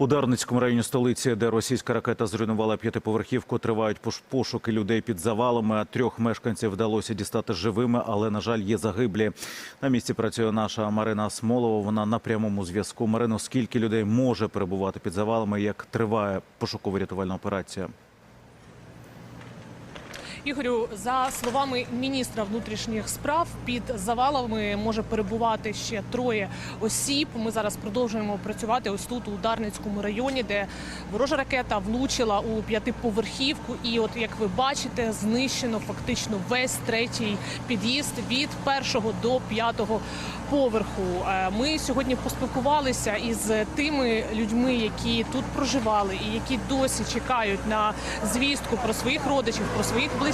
У Дарницькому районі столиці, де російська ракета зруйнувала п'ятиповерхівку, тривають пош- пошуки людей під завалами. Трьох мешканців вдалося дістати живими, але на жаль, є загиблі. На місці працює наша Марина Смолова. Вона на прямому зв'язку. Марино, скільки людей може перебувати під завалами? Як триває пошуково-рятувальна операція? Ігорю, за словами міністра внутрішніх справ, під завалами може перебувати ще троє осіб. Ми зараз продовжуємо працювати ось тут у Дарницькому районі, де ворожа ракета влучила у п'ятиповерхівку. І, от як ви бачите, знищено фактично весь третій під'їзд від першого до п'ятого поверху. Е, Ми сьогодні поспілкувалися із тими людьми, які тут проживали і які досі чекають на звістку про своїх родичів, про своїх близьких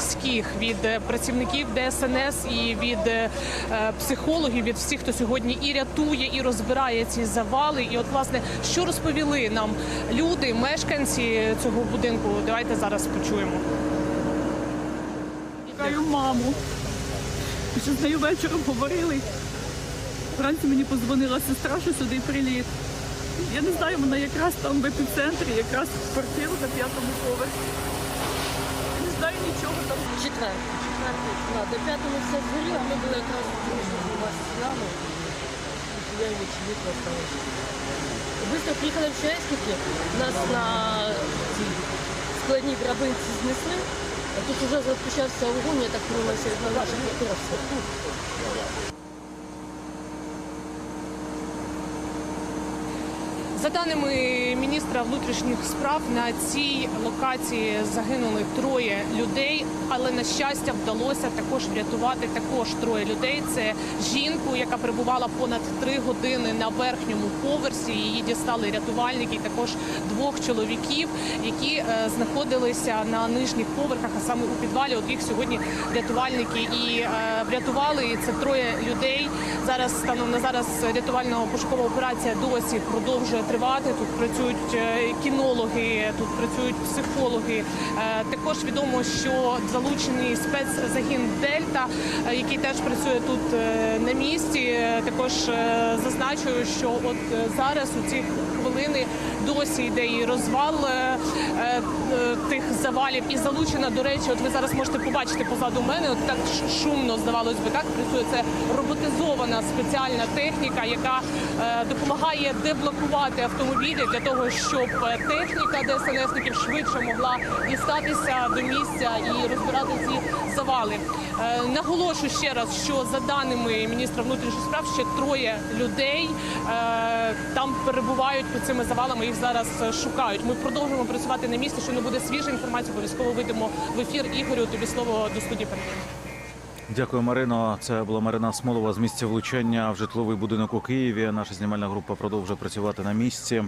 від е, працівників ДСНС і від е, е, психологів, від всіх, хто сьогодні і рятує, і розбирає ці завали. І от власне що розповіли нам люди, мешканці цього будинку. Давайте зараз почуємо. Шукаю маму. Ще з нею вечором говорили. Вранці мені подзвонила сестра, що сюди приліт. Я не знаю, вона якраз там в епіцентрі, якраз в квартиру на п'ятому поверсі. Нічого там. Четвертий. Четвертий. Да, до п'ятого все згоріло, ми були якраз у вас стілями. Я і чоловік осталось. Быстро приїхали МЧСники, нас на складній драбинці знесли, а тут вже започався огонь, я так думаю, серед наших квартирах. За даними міністра внутрішніх справ, на цій локації загинули троє людей, але на щастя вдалося також врятувати також троє людей. Це жінку, яка перебувала понад три години на верхньому поверсі. Її дістали рятувальники, також двох чоловіків, які е, знаходилися на нижніх поверхах, а саме у підвалі. От їх сьогодні рятувальники і е, врятували. І це троє людей. Зараз станом на зараз рятувальна пошукова операція досі продовжує тривати. Тут працюють е, кінологи, тут працюють психологи. Також відомо, що залучений спецзагін Дельта, е, який теж працює тут е, на місці. Е, Також зазначую, що от зараз у ці хвилини досі йде і розвал завалів. І залучена, до речі, от ви зараз можете побачити позаду мене. От так шумно здавалось би, так працює це роботизована спеціальна техніка, яка е, допомагає деблокувати автомобілі для того, щоб е, техніка ДСНСників швидше могла дістатися до місця і розбирати ці завали. Е, наголошу ще раз, що за даними міністра внутрішніх справ ще троє людей е, там перебувають під цими завалами. Їх зараз е, шукають. Ми продовжуємо працювати на місці. Що не буде свіжа інформація, обов'язково вийдемо в ефір. Ігорю тобі слово до студії передаємо. Дякую, Марино. Це була Марина Смолова з місця влучання в житловий будинок у Києві. Наша знімальна група продовжує працювати на місці.